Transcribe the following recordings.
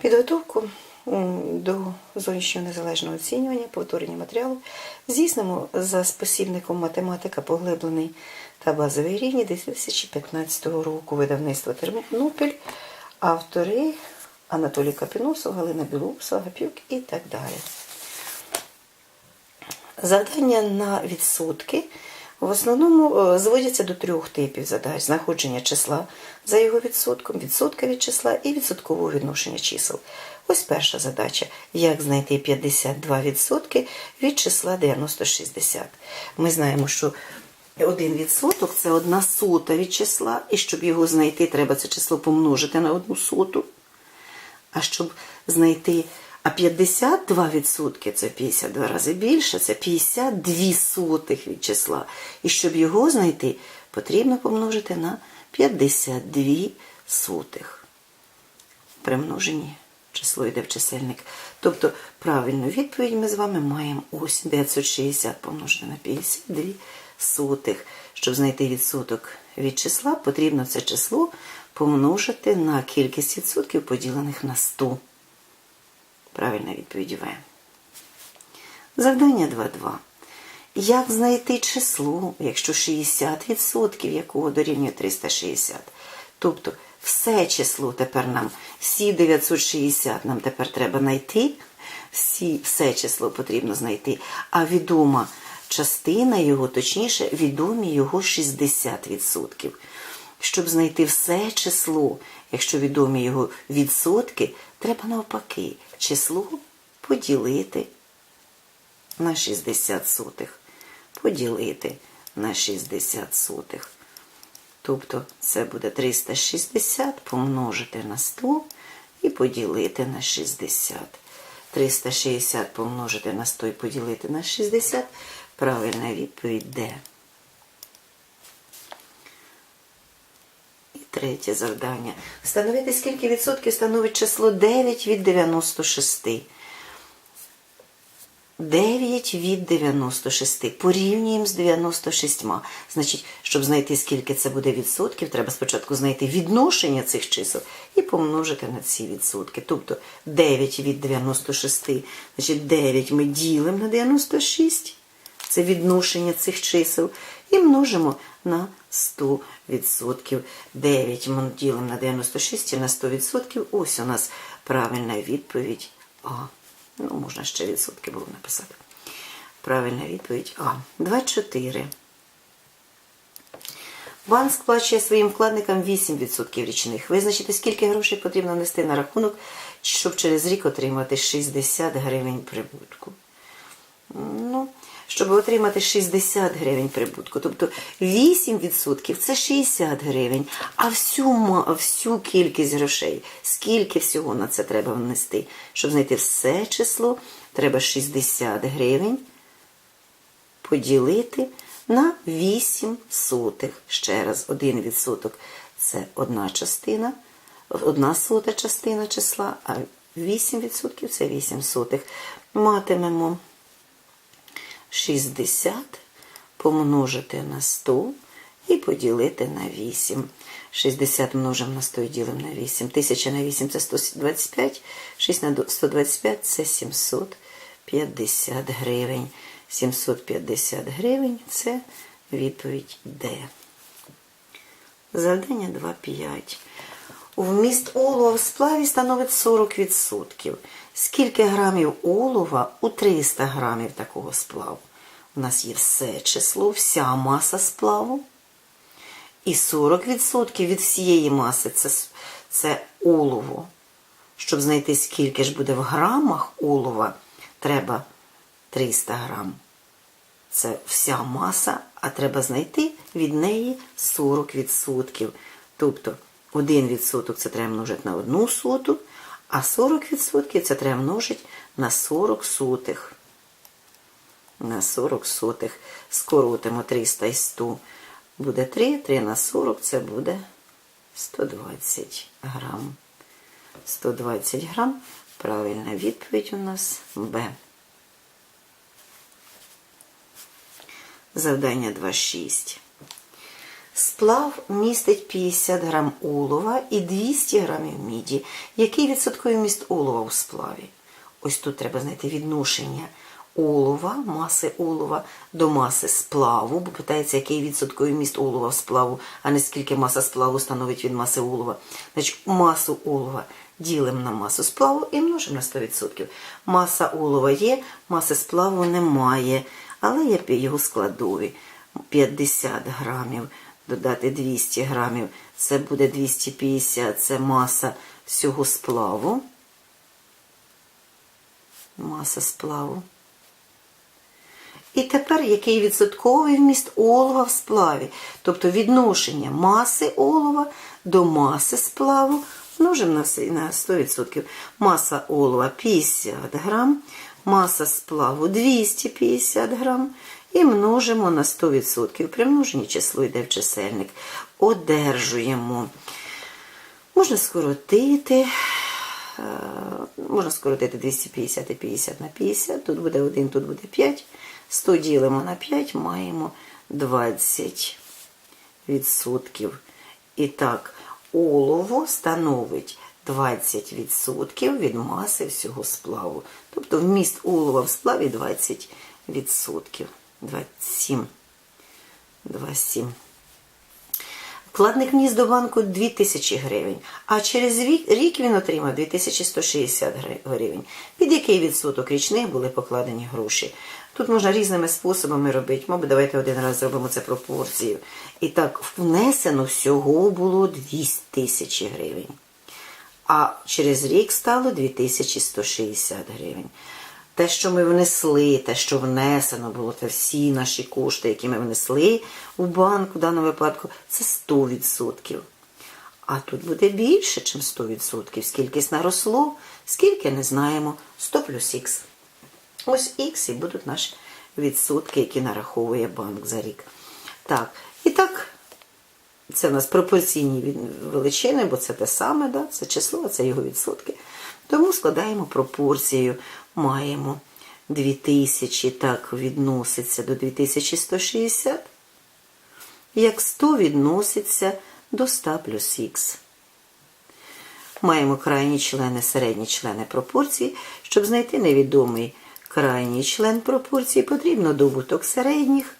Підготовку до зовнішнього незалежного оцінювання, повторення матеріалу. Здійснимо за спосібником математика поглиблений та базовий рівні 2015 року. Видавництво Тернопіль, автори Анатолій Капіносов, Галина Білоусова, Гапюк і так далі. Завдання на відсотки в основному е, зводяться до трьох типів задач: знаходження числа за його відсотком, відсотка від числа і відсоткового відношення чисел. Ось перша задача: як знайти 52% від числа 9060. Ми знаємо, що один відсоток це одна сота від числа, і щоб його знайти, треба це число помножити на одну соту. А щоб знайти а 52% це 52 рази більше, це 52 сотих від числа. І щоб його знайти, потрібно помножити на 52 сотих. При множенні число йде в чисельник. Тобто правильну відповідь ми з вами маємо ось 960 помножити на 52 сотих. Щоб знайти відсоток від числа, потрібно це число помножити на кількість відсотків, поділених на 100. Правильна відповідь В. Завдання 2.2. Як знайти число, якщо 60% якого дорівнює 360? Тобто все число тепер нам, всі 960 нам тепер треба знайти, всі, все число потрібно знайти, а відома частина його, точніше, відомі його 60%. Щоб знайти все число, якщо відомі його відсотки, треба навпаки число поділити на 60 сотих. Поділити на 60 сотих. Тобто це буде 360 помножити на 100 і поділити на 60. 360 помножити на 100 і поділити на 60. Правильна відповідь Д. третє завдання. Встановити, скільки відсотків становить число 9 від 96. 9 від 96. Порівнюємо з 96. Значить, щоб знайти, скільки це буде відсотків, треба спочатку знайти відношення цих чисел і помножити на ці відсотки. Тобто 9 від 96. Значить, 9 ми ділимо на 96. Це відношення цих чисел. І множимо на 100%. 9 ми ділимо на 96 і на 100%. Ось у нас правильна відповідь А. Ну, можна ще відсотки було написати. Правильна відповідь А. 24. Банк сплачує своїм вкладникам 8% річних. Визначити, скільки грошей потрібно внести на рахунок, щоб через рік отримати 60 гривень прибутку. Ну, щоб отримати 60 гривень прибутку. Тобто 8% це 60 гривень, а всю, всю кількість грошей, скільки всього на це треба внести. Щоб знайти все число, треба 60 гривень поділити на 8 сотих. Ще раз, 1% це одна частина, одна сота частина числа, а 8% це 8 сотих. Матимемо 60 помножити на 100 і поділити на 8. 60 множимо на 100 і ділимо на 8. 1000 на 8 це 125, 6 на 125 це 750 гривень. 750 гривень це відповідь Д. Завдання 2.5. Вміст олова в сплаві становить 40%. Скільки грамів олова у 300 грамів такого сплаву? У нас є все число, вся маса сплаву. І 40% від всієї маси це, це олово. Щоб знайти, скільки ж буде в грамах олова, треба 300 грам. Це вся маса, а треба знайти від неї 40%. Тобто 1% це треба множити на одну соту, а 40% це треба множити на 40 сотих. На 40 сотих. Скоротимо 300 і 100. Буде 3, 3 на 40 це буде 120 грам. 120 грам. Правильна відповідь у нас Б. Завдання 2.6. Сплав містить 50 грам олова і 200 грамів міді. Який відсотковий міст олова у сплаві? Ось тут треба знайти відношення олова, маси олова до маси сплаву, бо питається, який відсотковий міст олова в сплаву, а не скільки маса сплаву становить від маси олова. Значить, масу олова ділимо на масу сплаву і множимо на 100%. Маса олова є, маси сплаву немає, але я його складові. 50 грамів додати 200 грамів, це буде 250, це маса всього сплаву. Маса сплаву. І тепер який відсотковий вміст олова в сплаві, тобто відношення маси олова до маси сплаву множимо на на 100%. Маса олова 50 грам, маса сплаву 250 грам і множимо на 100%. При множенні число йде в чисельник. Одержуємо. Можна скоротити. Е, Можна скоротити 250 і 50 на 50. Тут буде 1, тут буде 5. 100 ділимо на 5, маємо 20 відсотків. І так, олово становить 20 відсотків від маси всього сплаву. Тобто вміст олова в сплаві 20 відсотків. 27. 27. Вкладник вніс до банку 2000 гривень, а через рік, він отримав 2160 гривень. Під який відсоток річних були покладені гроші? Тут можна різними способами робити. Мабуть, давайте один раз зробимо це пропорцію. І так, внесено всього було 2000 гривень. А через рік стало 2160 гривень. Те, що ми внесли, те, що внесено було, це всі наші кошти, які ми внесли у банк в даному випадку, це 100%. А тут буде більше, ніж 100%. Скількись наросло, скільки не знаємо. 100 плюс х. Ось х і будуть наші відсотки, які нараховує банк за рік. Так, і так, це у нас пропорційні величини, бо це те саме, да? це число, це його відсотки. Тому складаємо пропорцію, маємо 2000, так відноситься до 2160, як 100 відноситься до 100 плюс х. Маємо крайні члени, середні члени пропорції. Щоб знайти невідомий крайній член пропорції, потрібно добуток середніх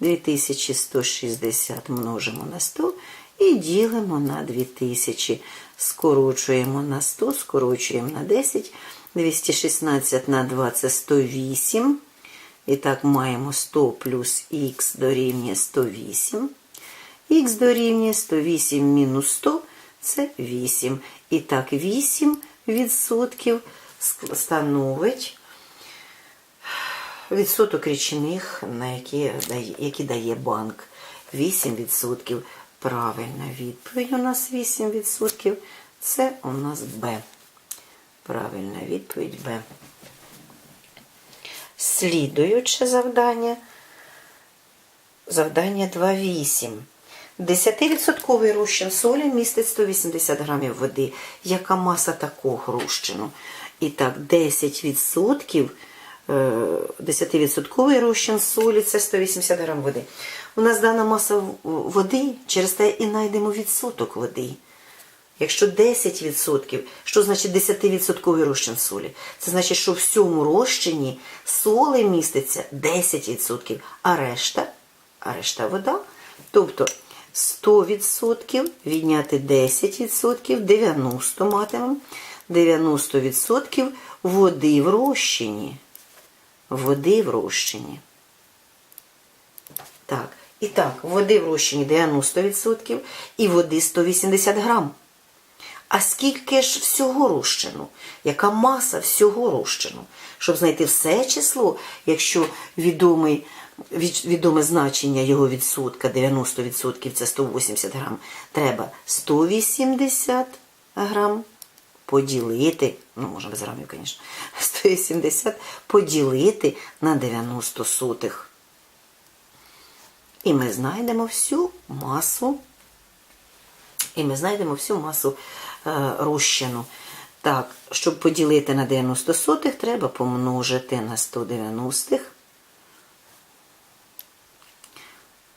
2160 множимо на 100 і ділимо на 2000. Скорочуємо на 100, скорочуємо на 10. 216 на 2 це 108. І так маємо 100 плюс х дорівнює 108. Х дорівнює 108 мінус 100 це 8. І так 8 відсотків становить відсоток річних, на які дає, банк. 8 відсотків. Правильна відповідь у нас 8 відсотків. Це у нас Б. Правильна відповідь Б. Слідуюче завдання. Завдання 2.8. 10% розчин солі містить 180 грамів води. Яка маса такого розчину? І так, 10%, е, 10% розчин солі це 180 грам води. У нас дана маса води, через те і знайдемо відсоток води. Якщо 10%, що значить 10% розчин солі? Це значить, що в всьому розчині соли міститься 10%, а решта, а решта вода. Тобто 100% відняти 10%, 90 матимемо, 90% води в розчині. Води в розчині. Так, і так, води в розчині 90% і води 180 грам. А скільки ж всього розчину? Яка маса всього розчину? Щоб знайти все число, якщо відомий, від- відоме значення його відсотка 90% це 180 грам, треба 180 грам поділити, ну, може без грамів, звісно, 180 поділити на 90 сотих. І ми знайдемо всю масу і ми знайдемо всю масу е, розчину. Так, щоб поділити на 90 сотих, треба помножити на 190.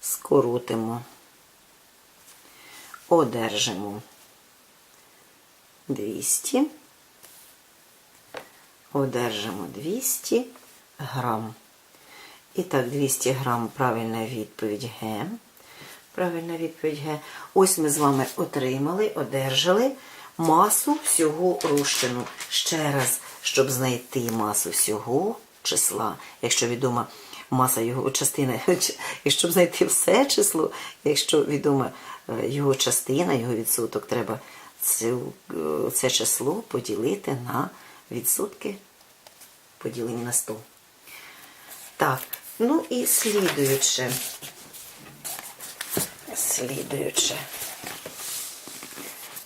Скоротимо одержимо 200, одержимо 200 грам. І так, 200 грам правильна відповідь Г. Правильна відповідь Г. Ось ми з вами отримали, одержали масу всього розчину. Ще раз, щоб знайти масу всього числа, якщо відома маса його частини, і щоб знайти все число, якщо відома е, його частина, його відсоток, треба е, це число поділити на відсотки, поділені на 100. Так, ну і слідуюче. Слідуюче.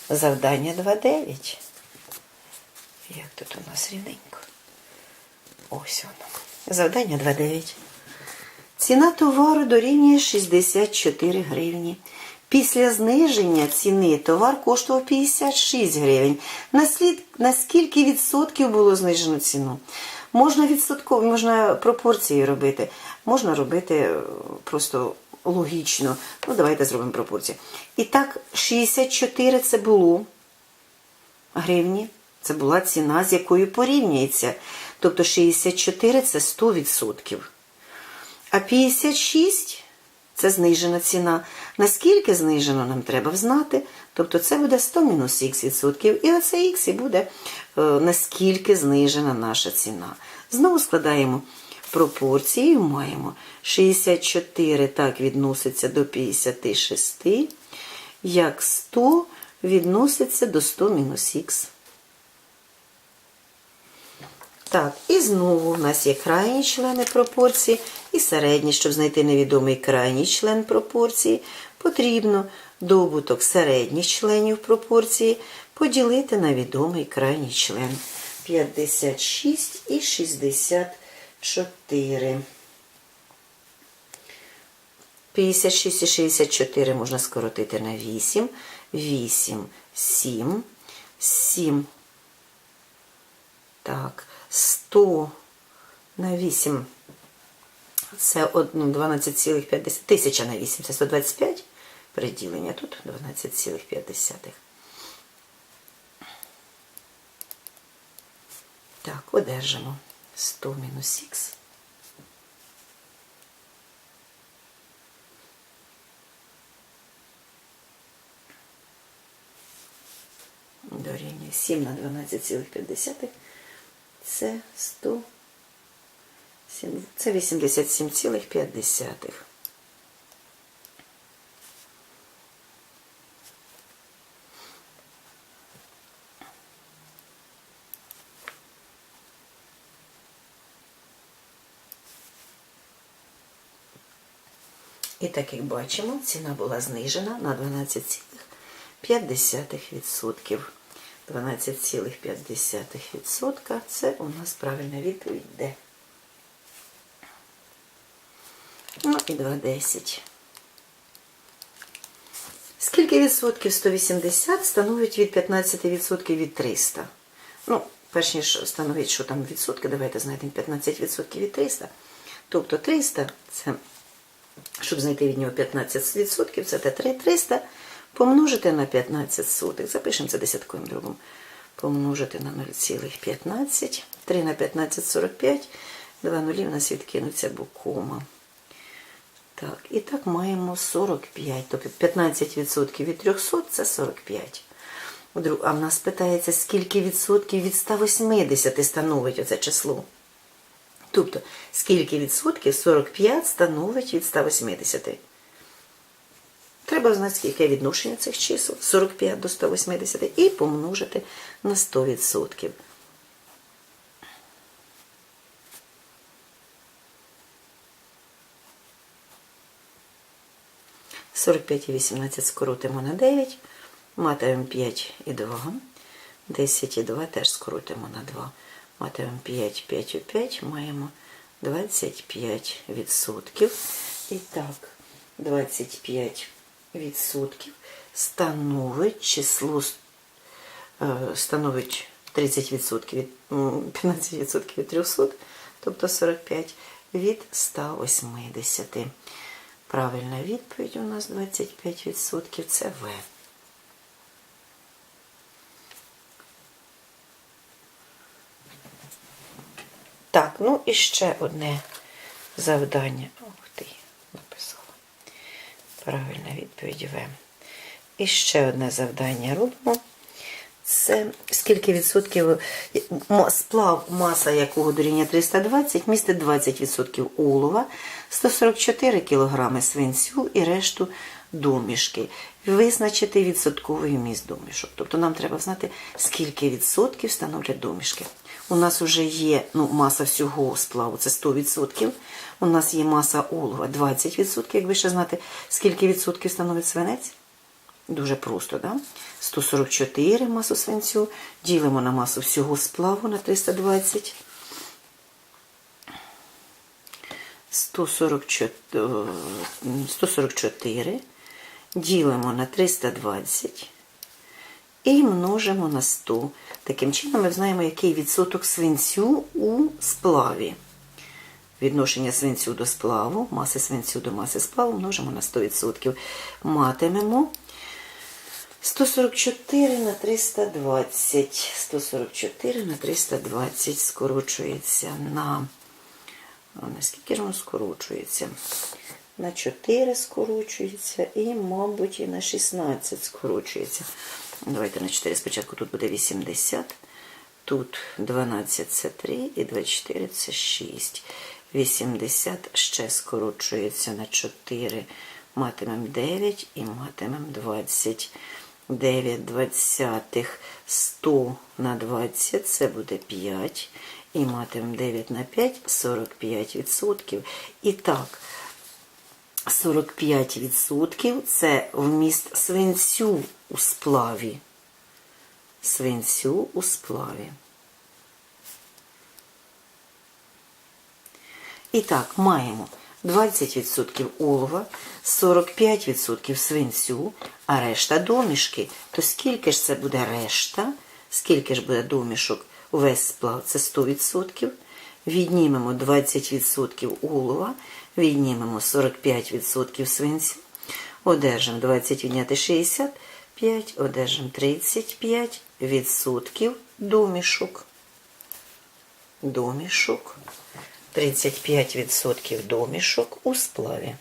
Завдання 2.9. Як тут у нас рівненько? Ось воно. Завдання 2.9. Ціна товару дорівнює 64 гривні. Після зниження ціни товар коштував 56 гривень. Наслід, на відсотків було знижено ціну? Можна відсотково, можна пропорції робити, можна робити е, просто логічно. Ну, давайте зробимо пропорції. І так, 64 це було гривні. Це була ціна, з якою порівнюється. Тобто 64 це 100%. А 56 це знижена ціна. Наскільки знижено нам треба знати. Тобто це буде 100 мінус х відсотків. І оце х і буде наскільки знижена наша ціна. Знову складаємо пропорції і маємо 64 так відноситься до 56, як 100 відноситься до 100 мінус х. Так, і знову в нас є крайні члени пропорції і середні. Щоб знайти невідомий крайній член пропорції, потрібно добуток середніх членів пропорції поділити на відомий крайній член 56 і 64. 56 і 64 можна скоротити на 8. 8, 7, 7. Так, 100 на 8. Це 12,5. Тисяча на 8. Це 125 приділення. Тут 12,5. Так, одержимо 100 мінус х. Дорівнює 7 на 12,5. Це 100. Це 87,5. І так як бачимо, ціна була знижена на 12,5%. 12,5% це у нас правильна відповідь Д. Ну і 2,10. Скільки відсотків 180 становить від 15% від 300? Ну, перш ніж встановити, що там відсотки, давайте знайдемо 15% від 300. Тобто 300 це, щоб знайти від нього 15%, це Т3 300 помножити на 15 сотих. Запишемо це десятковим дробом. Помножити на 0,15. 3 на 15 – 45. Два нулі в нас відкинуться букома. Так, і так маємо 45. Тобто 15% від 300 – це 45. А в нас питається, скільки відсотків від 180 становить оце число. Тобто, скільки відсотків 45 становить від 180. Треба знати, скільки відношення цих чисел 45 до 180 і помножити на 100%. Сорок п'ять і 18 скоротимо на 9, матимемо 5 і 2, 10 і 2 теж скоротимо на 2. Матимемо 5, 5 і 5, маємо 25 відсотків. І так, 25 відсотків становить число е, становить 30% від 15% від 300, тобто 45 від 180. Правильна відповідь у нас 25% це В. Так, ну і ще одне завдання. Ух ти, написала. Правильна відповідь В. І ще одне завдання робимо. Це скільки відсотків сплав, маса якого дорівнює 320, містить 20% олова, 144 кг свинцю і решту домішки. Визначити відсотковий вміст домішок. Тобто нам треба знати, скільки відсотків становлять домішки. У нас вже є ну, маса всього сплаву, це 100%. У нас є маса олова 20%. Якби ще знати, скільки відсотків становить свинець. Дуже просто, да? 144 масу свинцю. Ділимо на масу всього сплаву на 320. 144, 144 ділимо на 320 і множимо на 100. Таким чином ми знаємо, який відсоток свинцю у сплаві. Відношення свинцю до сплаву, маси свинцю до маси сплаву множимо на 100%. Матимемо 144 на 320. 144 на 320 скорочується на. Наскільки ж воно скорочується? На 4 скорочується і, мабуть, і на 16 скорочується. Давайте на 4 спочатку тут буде 80. Тут 12 це 3 і 24 це 6. 80 ще скорочується на 4. Матимемо 9 і матимемо 20. 9 двадцятих 100 на 20 це буде 5. І матимемо 9 на 5 45 відсотків. І так, 45 відсотків це вміст свинцю у сплаві. Свинцю у сплаві. І так, маємо 20% олова, 45% свинцю, а решта домішки. То скільки ж це буде решта? Скільки ж буде домішок? Увесь сплав це 100%. Віднімемо 20% олова, віднімемо 45% свинцю. Одержимо 20 відняти 65, одержимо 35% домішок. Домішок. 35% домішок у сплаві.